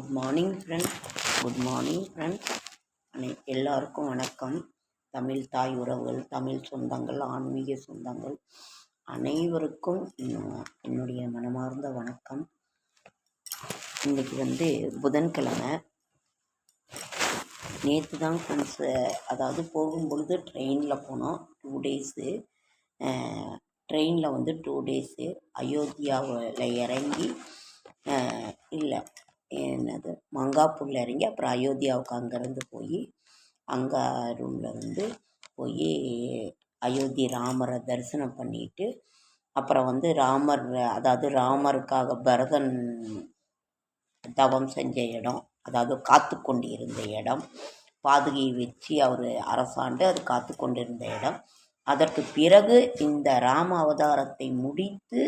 Good morning friends good morning friends அனை எல்லாருக்கும் வணக்கம். தமிழ் தாய் உறவுகள் தமிழ் சொந்தங்கள் ஆன்மீக சொந்தங்கள் அனைவருக்கும் என்னுடைய மனமார்ந்த வணக்கம். இன்றைக்கி வந்து புதன்கிழமை. நேற்று தான் ஃப்ரெண்ட்ஸ் அதாவது போகும்பொழுது ட்ரெயினில் போனோம் டூ டேஸு ட்ரெயினில் வந்து டூ டேஸு அயோத்தியாவில் இறங்கி இல்லை என்னது மங்காப்பூரில் இறங்கி அப்புறம் அயோத்தியாவுக்கு அங்கேருந்து போய் அங்கே ரூமில் வந்து போய் அயோத்தி ராமரை தரிசனம் பண்ணிட்டு அப்புறம் வந்து ராமர் அதாவது ராமருக்காக பரதன் தவம் செஞ்ச இடம் அதாவது காத்து கொண்டு இருந்த இடம் பாதுகையை வச்சு அவர் அரசாண்டு அது காத்து கொண்டிருந்த இடம். அதற்கு பிறகு இந்த ராம அவதாரத்தை முடித்து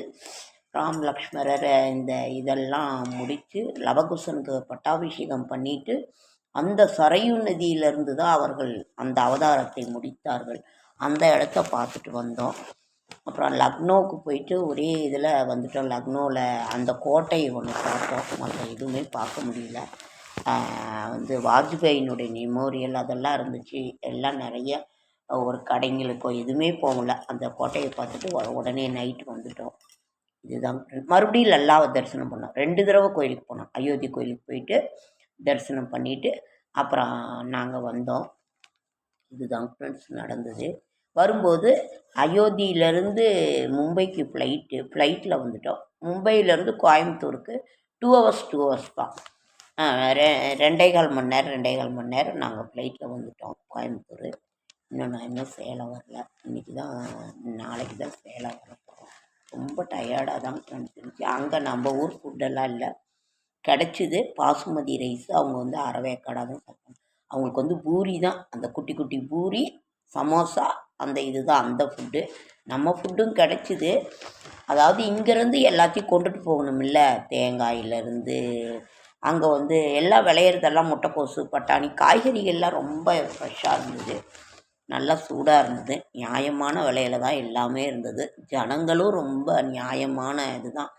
ராம் லக்ஷ்மணர் இந்த இதெல்லாம் முடித்து லவகுசனுக்கு பட்டாபிஷேகம் பண்ணிட்டு அந்த சரையு நதியிலிருந்து தான் அவர்கள் அந்த அவதாரத்தை முடித்தார்கள். அந்த இடத்த பார்த்துட்டு வந்தோம். அப்புறம் லக்னோவுக்கு போயிட்டு ஒரே இதில் வந்துட்டோம். லக்னோவில் அந்த கோட்டையை ஒன்று பார்த்தோம். மற்ற எதுவுமே பார்க்க முடியல. வந்து வாஜ்பாயினுடைய மெமோரியல் அதெல்லாம் இருந்துச்சு. எல்லாம் நிறைய ஒரு கடைங்களுக்கோ எதுவுமே போகல. அந்த கோட்டையை பார்த்துட்டு உடனே நைட்டு வந்துட்டோம். இதுதான். மறுபடியும் லல்லாவை தரிசனம் பண்ணோம். ரெண்டு தடவை கோயிலுக்கு போனோம். அயோத்தி கோயிலுக்கு போயிட்டு தரிசனம் பண்ணிவிட்டு அப்புறம் நாங்கள் வந்தோம். இதுதான் ஃப்ரெண்ட்ஸ் நடந்தது. வரும்போது அயோத்தியிலேருந்து மும்பைக்கு ஃப்ளைட்டு ஃப்ளைட்டில் வந்துட்டோம். மும்பையிலேருந்து கோயம்புத்தூருக்கு டூ ஹவர்ஸ் டூ ஹவர்ஸ் தான். ரெ ரெண்டே கால் மணி நேரம் ரெண்டே கால் மணி நேரம் நாங்கள் ஃப்ளைட்டில் வந்துட்டோம் கோயம்புத்தூர். இன்னும் நான் இன்னும் சேலம் வரல. இன்றைக்கி தான் நாளைக்கு தான் சேலம் வர போகிறோம் ரொம்ப டயர்டாக தான் இருந்துச்சு. அங்கே நம்ம ஊர் ஃபுட்டெல்லாம் இல்லை. கிடச்சிது பாசுமதி ரைஸ் அவங்க வந்து அறவேக்காடாக தான் சாப்பிட்டாங்க. அவங்களுக்கு வந்து பூரி தான். அந்த குட்டி குட்டி பூரி சமோசா அந்த இது தான் அந்த ஃபுட்டு நம்ம ஃபுட்டும் கிடச்சிது. அதாவது இங்கேருந்து எல்லாத்தையும் கொண்டுட்டு போகணுமில்ல தேங்காயிலேருந்து. அங்கே வந்து எல்லாம் விளையிறதெல்லாம் முட்டைக்கோசு பட்டாணி காய்கறிகள்லாம் ரொம்ப ஃப்ரெஷ்ஷாக இருந்தது. நல்லா சூடாக இருந்தது. நியாயமான விலையில தான் எல்லாமே இருந்தது. ஜனங்களும் ரொம்ப நியாயமான இது தான்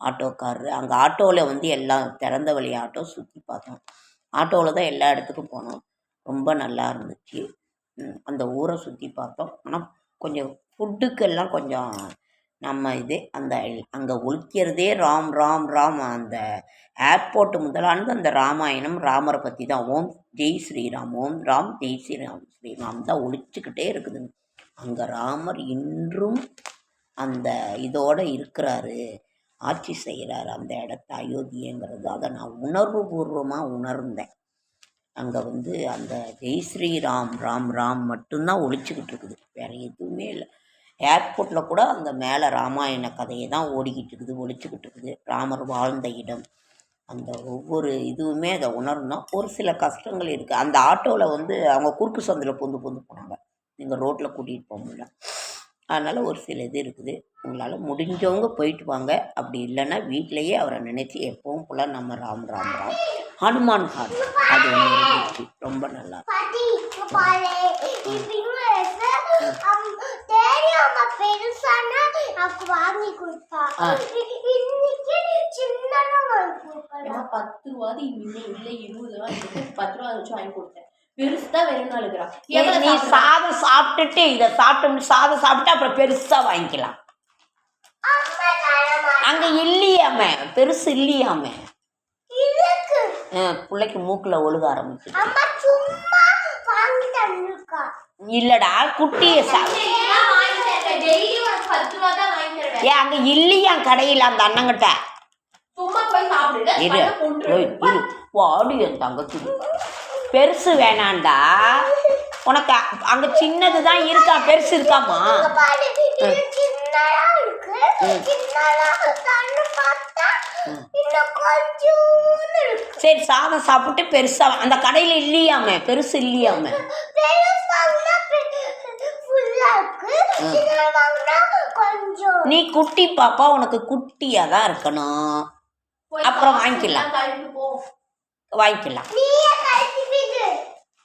ஆட்டோக்காரரு. அங்கே ஆட்டோவில் வந்து எல்லாம் திறந்த வழி ஆட்டோ சுற்றி பார்த்தோம். ஆட்டோவில் தான் எல்லா இடத்துக்கும் போனோம். ரொம்ப நல்லா இருந்துச்சு. அந்த ஊரை சுற்றி பார்த்தோம். ஆனால் கொஞ்சம் ஃபுட்டுக்கெல்லாம் கொஞ்சம் நம்ம இது அந்த அங்கே ஒழிக்கிறதே ராம் ராம் ராம் அந்த ஏர்போர்ட்டு முதலானது அந்த ராமாயணம் ராமரை பற்றி தான். ஓம் ஜெய் ஸ்ரீராம் ஓம் ராம் ஜெய் ஸ்ரீராம் ஸ்ரீராம் தான் ஒழிச்சுக்கிட்டே இருக்குது அங்கே ராமர் இன்றும் அந்த இதோடு இருக்கிறாரு. ஆட்சி செய்கிறாரு அந்த இடத்த அயோத்தியங்கிறது அதை நான் உணர்வு பூர்வமாக உணர்ந்தேன். அங்கே வந்து அந்த ஜெய் ஸ்ரீராம் ராம் ராம் மட்டும்தான் ஒழிச்சுக்கிட்டு இருக்குது. வேறு எதுவுமே இல்லை. ஏர்போர்ட்டில் கூட அந்த மேலே ராமாயண கதையை தான் ஓடிக்கிட்டு இருக்குது ஒழிச்சுக்கிட்டு இருக்குது. ராமர் வாழ்ந்த இடம். அந்த ஒவ்வொரு இதுவுமே அதை உணர்ந்தோம் ஒரு சில கஷ்டங்கள் இருக்குது அந்த ஆட்டோவில் வந்து அவங்க குறுக்கு சந்தில் பொந்து பொந்து போனாங்க. நீங்கள் ரோட்டில் கூட்டிகிட்டு போக முடியல. அதனால் ஒரு சில இது இருக்குது. உங்களால் முடிஞ்சவங்க போயிட்டு வாங்க. அப்படி இல்லைன்னா வீட்டிலையே அவரை நினச்சி எப்பவும் போல் நம்ம ராம் ராம் ராம். ஹனுமான் காட் அது ஒன்று இருந்துச்சு. ரொம்ப நல்லா பத்து ரூபாது இல்லை இல்லை இருபது ரூபா பத்து ரூபா வச்சு வாங்கி கொடுத்தேன். பெருசுதான் வேணும்னு அழுகிறா. நீ சாதம் சாப்பிட்டுட்டு இதை சாப்பிட்டு சாதம் சாப்பிட்டு அப்புறம் பெருசாக வாங்கிக்கலாம். அங்கே இல்லையாமே பெருசு இல்லையாமே பிள்ளைக்கு மூக்கில் ஒழுக ஆரம்பிச்சு இல்லடா குட்டியை சாப்பிட்டு ஏன் அங்கே இல்லையா கடையில் அந்த அண்ணங்கிட்ட? இரு. இரு. வாடி என் தங்கச்சி. பெருசு வேணாண்டா. உனக்கு அங்கே சின்னது தான் இருக்கா பெருசு இருக்காமா? சரி சாதம் சாப்பிட்டு பெருசா அந்த கடையில் இல்லையாமே பெருசு இல்லையாமே? நீ குட்டி பாப்பா உனக்கு குட்டியா தான் இருக்கணும். அப்புறம் வாங்கிக்கலாம். வாங்கிக்கலாம்.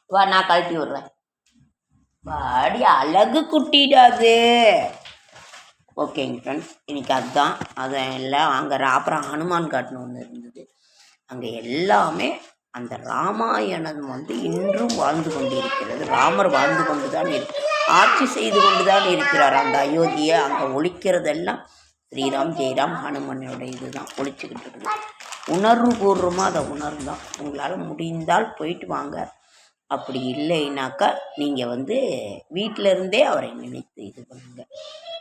வா நான் கழட்டி விடுறேன். வாடி அழகு குட்டிடாது ஓகேங்க ஃப்ரெண்ட்ஸ் இன்னைக்கு அதுதான் அதை எல்லாம் அங்கே அப்புறம் ஹனுமான் காட்டுன்னு ஒன்று இருந்தது. அங்கே எல்லாமே அந்த ராமாயணம் வந்து இன்றும் வாழ்ந்து கொண்டிருக்கிறது. ராமர் வாழ்ந்து கொண்டு தான் இருக்கு. ஆட்சி செய்து கொண்டு தான் இருக்கிறார். அந்த அயோத்தியை அங்கே ஒழிக்கிறதெல்லாம் ஸ்ரீராம் ஜெயராம் ஹனுமனோட இதுதான். ஒழிச்சுக்கிட்டு இருக்குது. உணர்வு பூர்வமாக அதை உணர்ந்தான். உங்களால் முடிந்தால் போயிட்டு வாங்க. அப்படி இல்லைனாக்கா நீங்கள் வந்து வீட்டிலருந்தே அவரை நினைத்து இது பண்ணுங்க.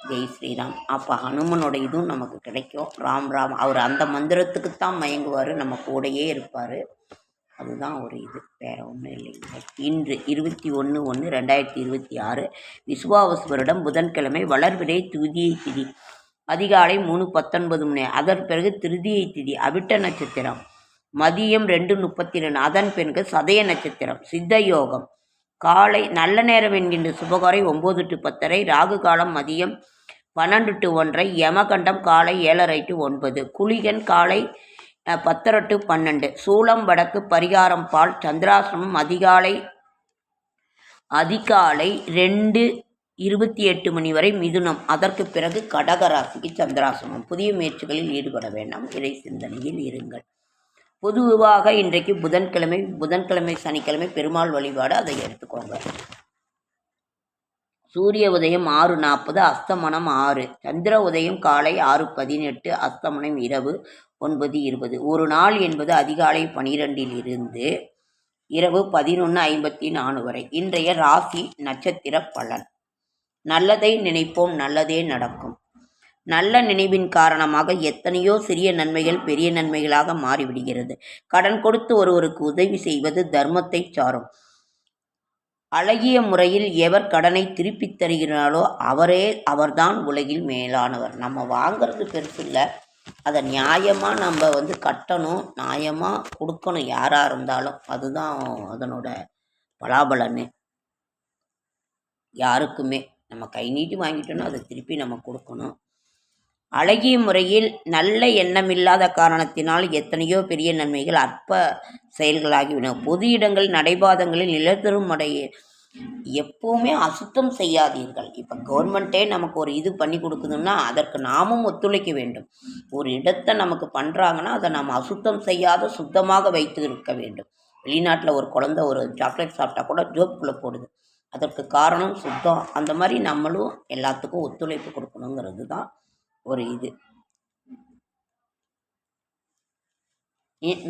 ஜெய் ஸ்ரீராம். அப்போ ஹனுமனோட இதுவும் நமக்கு கிடைக்கும். ராம் ராம். அவர் அந்த மந்திரத்துக்கு தான் மயங்குவார். நம்ம கூடயே இருப்பார். அதுதான் ஒரு இது. வேற ஒன்றும் இல்லைங்க இன்று இருபத்தி ஒன்று ஒன்று ரெண்டாயிரத்தி இருபத்தி ஆறு விசுவாவசு வருடம் புதன்கிழமை வளர்விடை துதியை திதி. அதிகாலை மூணு பத்தொன்பது மணி. அதன் பிறகு திருதியை திதி. அவிட்ட நட்சத்திரம். மதியம் ரெண்டு முப்பத்தி ரெண்டு அதன் பிறகு சதய நட்சத்திரம். சித்த யோகம். காலை நல்ல நேரம் என்கின்ற சுபகாரை ஒம்பது டு பத்தரை. ராகு காலம் மதியம் பன்னெண்டு டு ஒன்றை. யமகண்டம் காலை ஏழரை டு ஒன்பது. குளிகன் காலை பத்தரை டு பன்னெண்டு. சூளம் வடக்கு பரிகாரம் பால் சந்திராசிரமம் அதிகாலை அதிகாலை ரெண்டு இருபத்தி எட்டு மணி வரை மிதுனம். அதற்கு பிறகு கடகராசிக்கு சந்திராசிரமம். புதிய முயற்சிகளில் ஈடுபட வேண்டாம். இறை சிந்தனையில் இருங்கள். பொதுவாக இன்றைக்கு புதன்கிழமை புதன்கிழமை சனிக்கிழமை பெருமாள் வழிபாடு. அதை எடுத்துக்கோங்க. சூரிய உதயம் ஆறு நாற்பது அஸ்தமனம் ஆறு. சந்திர உதயம் காலை ஆறு பதினெட்டு அஸ்தமனம் இரவு ஒன்பது இருபது. ஒரு நாள் என்பது அதிகாலை பனிரெண்டில் இருந்து இரவு பதினொன்று ஐம்பத்தி நாலு வரை. இன்றைய ராசி நட்சத்திர பலன். நல்லதை நினைப்போம் நல்லதே நடக்கும். நல்ல நினைவின் காரணமாக எத்தனையோ சிறிய நன்மைகள் பெரிய நன்மைகளாக மாறிவிடுகிறது. கடன் கொடுத்து ஒருவருக்கு உதவி செய்வது தர்மத்தை சாரும். அழகிய முறையில் எவர் கடனை திருப்பித் தருகிறாரோ அவரே அவர்தான் உலகில் மேலானவர். நம்ம வாங்கிறது பெருசு இல்லை. அதை நியாயமாக நம்ம வந்து கட்டணும் நியாயமாக கொடுக்கணும் யாராக இருந்தாலும். அதுதான் அதனோட பலாபலன்னு. யாருக்குமே. நம்ம கை நீட்டி வாங்கிட்டோன்னா அதை திருப்பி நம்ம கொடுக்கணும். அழகிய முறையில் நல்ல எண்ணமில்லாத காரணத்தினால் எத்தனையோ பெரிய நன்மைகள் அற்ப செயல்களாகிவிடும். பொது இடங்கள் நடைபாதங்களில் நிலத்தரும் அடைய எப்பவுமே அசுத்தம் செய்யாதீர்கள். இப்போ கவர்மெண்ட்டே நமக்கு ஒரு இது பண்ணி கொடுக்குதுன்னா அதற்கு நாமும் ஒத்துழைக்க வேண்டும். ஒரு இடத்தை நமக்கு பண்ணுறாங்கன்னா அதை நாம் அசுத்தம் செய்யாத சுத்தமாக வைத்து இருக்க வேண்டும். வெளிநாட்டில் ஒரு குழந்தை ஒரு சாக்லேட் சாப்பிட்டா கூட ஜோப்புக்குள்ளே போடுது. அதற்கு காரணம் சுத்தம். அந்த மாதிரி நம்மளும் எல்லாத்துக்கும் ஒத்துழைப்பு கொடுக்கணுங்கிறது தான் ஒரு இது.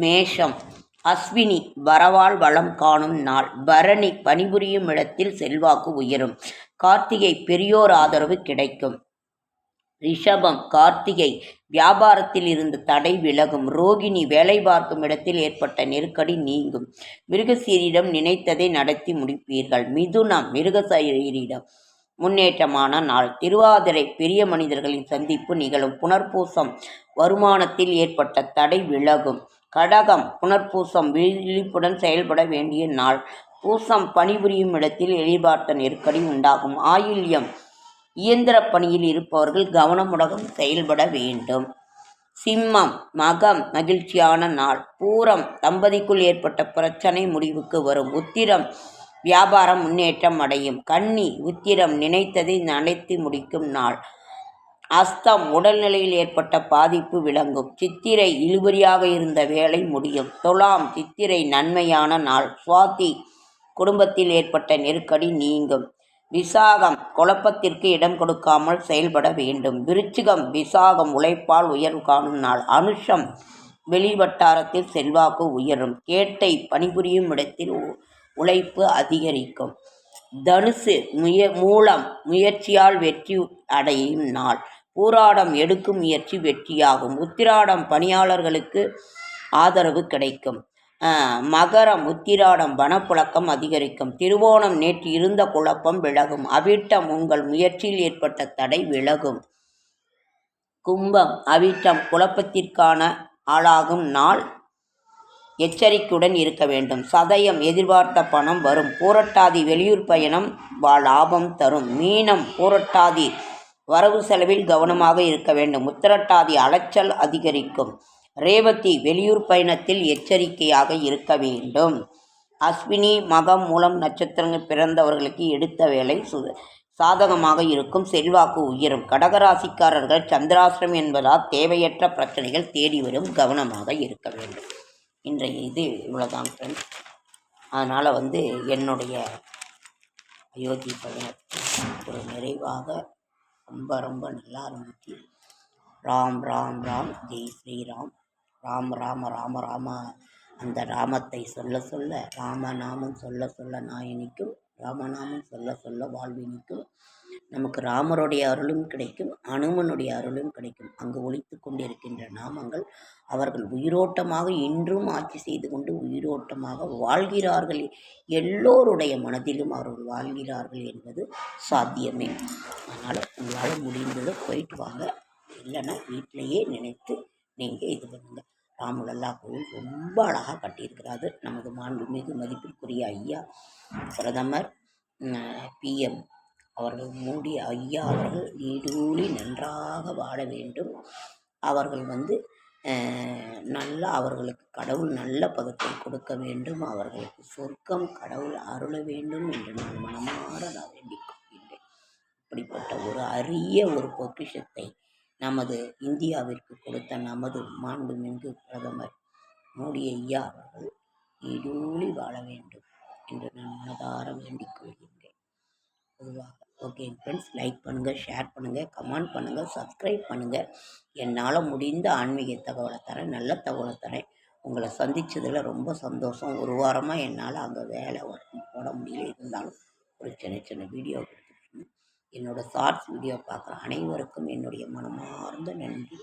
மேஷம் அஸ்வினி வரவால் வளம் காணும் நாள். பரணி பணிபுரியும் இடத்தில் செல்வாக்கு உயரும். கார்த்திகை பெரியோர் ஆதரவு கிடைக்கும். ரிஷபம் கார்த்திகை வியாபாரத்தில் இருந்து தடை விலகும். ரோகிணி வேலை பார்க்கும் இடத்தில் ஏற்பட்ட நெருக்கடி நீங்கும். மிருகசீரிடம் நினைத்ததை நடத்தி முடிப்பீர்கள். மிதுனம் மிருகசீரிடம் முன்னேற்றமான நாள். திருவாதிரை பெரிய மனிதர்களின் சந்திப்பு நிகழும். புனர்பூசம் வருமானத்தில் ஏற்பட்ட தடை விலகும். கடகம் புனர்பூசம் விழிப்புடன் செயல்பட வேண்டிய நாள். பூசம் பணிபுரியும் இடத்தில் எதிர்பார்த்த நெருக்கடி உண்டாகும். ஆயில்யம் இயந்திர பணியில் இருப்பவர்கள் கவனமுடன் செயல்பட வேண்டும். சிம்மம் மகம் மகிழ்ச்சியான நாள். பூரம் தம்பதிக்குள் ஏற்பட்ட பிரச்சனை முடிவுக்கு வரும். உத்திரம் வியாபாரம் முன்னேற்றம் அடையும். கன்னி உத்திரம் நினைத்ததை நினைத்து முடிக்கும் நாள். அஸ்தம் உடல்நிலையில் ஏற்பட்ட பாதிப்பு விளங்கும். சித்திரை இழுபறியாக இருந்த வேலை முடியும். துலாம் சித்திரை நன்மையான நாள். சுவாதி குடும்பத்தில் ஏற்பட்ட நெருக்கடி நீங்கும். விசாகம் குழப்பத்திற்கு இடம் கொடுக்காமல் செயல்பட வேண்டும். விருச்சிகம் விசாகம் உழைப்பால் உயர்வு காணும் நாள். அனுஷம் வெளிவட்டாரத்தில் செல்வாக்கு உயரும். கேட்டை பணிபுரியும் இடத்தில் உழைப்பு அதிகரிக்கும். தனுசு முய மூலம் முயற்சியால் வெற்றி அடையும் நாள். பூராடம் எடுக்கும் முயற்சி வெற்றியாகும். உத்திராடம் பணியாளர்களுக்கு ஆதரவு கிடைக்கும். மகரம் உத்திராடம் வனப்புழக்கம் அதிகரிக்கும். திருவோணம் நேற்று இருந்த குழப்பம் விலகும். அவிட்டம் உங்கள் முயற்சியில் ஏற்பட்ட தடை விலகும். கும்பம் அவிட்டம் குழப்பத்திற்கான ஆளாகும் நாள். எச்சரிக்கையுடன் இருக்க வேண்டும். சதயம் எதிர்பார்த்த பணம் வரும். பூரட்டாதி வெளியூர் பயணம் வா லாபம் தரும். மீனம் பூரட்டாதி வரவு செலவில் கவனமாக இருக்க வேண்டும். உத்திரட்டாதி அலைச்சல் அதிகரிக்கும். ரேவதி வெளியூர் பயணத்தில் எச்சரிக்கையாக இருக்க வேண்டும். அஸ்வினி மகம் மூலம் நட்சத்திரங்கள் பிறந்தவர்களுக்கு எடுத்த வேலை சு சாதகமாக இருக்கும். செல்வாக்கு உயரும். கடகராசிக்காரர்கள் சந்திராசிரம் என்பதால் தேவையற்ற பிரச்சனைகள் தேடி வரும் கவனமாக இருக்க வேண்டும். இன்றைய இது இவ்வளோதான் ஃப்ரெண்ட்ஸ் அதனால் வந்து என்னுடைய அயோத்தி பயணம் ஒரு நிறைவாக ரொம்ப ரொம்ப நல்லா இருந்துச்சு. ராம் ராம் ராம் ஜெய் ஸ்ரீராம். ராம ராம ராம ராம அந்த ராமத்தை சொல்ல சொல்ல ராமநாமம் சொல்ல சொல்ல நாயனிக்கும் ராமநாமம் சொல்ல சொல்ல வாழ்வினிக்கும் நமக்கு ராமருடைய அருளும் கிடைக்கும் அனுமனுடைய அருளும் கிடைக்கும். அங்கு ஒழித்து கொண்டிருக்கின்ற நாமங்கள் அவர்கள் உயிரோட்டமாக இன்றும் ஆட்சி செய்து கொண்டு உயிரோட்டமாக வாழ்கிறார்கள். எல்லோருடைய மனதிலும் அவர்கள் வாழ்கிறார்கள் என்பது சாத்தியமே. அதனால் உங்களால் முடிந்ததை போயிட்டு வாங்க. இல்லைன்னா வீட்டிலையே நினைத்து நீங்கள் இது பண்ணுங்கள் ராமலல்லா கோயில் ரொம்ப அழகாக கட்டியிருக்கிறாரு. நமது மாண்புமிகு மதிப்பிற்குரிய ஐயா பிரதமர் பிஎம் அவர்கள் மோடி ஐயா அவர்கள் நீடூழி நன்றாக வாழ வேண்டும். அவர்கள் வந்து நல்ல நல்லா அவர்களுக்கு கடவுள் நல்ல பதத்தை கொடுக்க வேண்டும். அவர்களுக்கு சொர்க்கம் கடவுள் அருள வேண்டும் என்று நான் மனமாற நான் வேண்டிக் கொள்கின்றேன். இப்படிப்பட்ட ஒரு அரிய ஒரு பொக்கிஷத்தை நமது இந்தியாவிற்கு கொடுத்த நமது மாண்புமிகு பிரதமர் மோடி ஐயா அவர்கள் நீடூழி வாழ வேண்டும் என்று நான் மனதார வேண்டிக் கொள்கின்றேன். பொதுவாக ஓகே ஃப்ரெண்ட்ஸ் லைக் பண்ணுங்கள் ஷேர் பண்ணுங்கள் கமெண்ட் பண்ணுங்கள் சப்ஸ்கிரைப் பண்ணுங்கள் என்னால் முடிந்த ஆன்மீக தகவலை தரேன் நல்ல தகவலை தரேன். உங்களை சந்தித்ததில் ரொம்ப சந்தோஷம். ஒரு வாரமாக என்னால் அங்கே வேலை போட முடியல. இருந்தாலும் ஒரு சின்ன சின்ன வீடியோ கொடுத்துருக்கேன் என்னோடய ஷார்ட்ஸ் வீடியோ பார்க்குற அனைவருக்கும் என்னுடைய மனமார்ந்த நன்றி.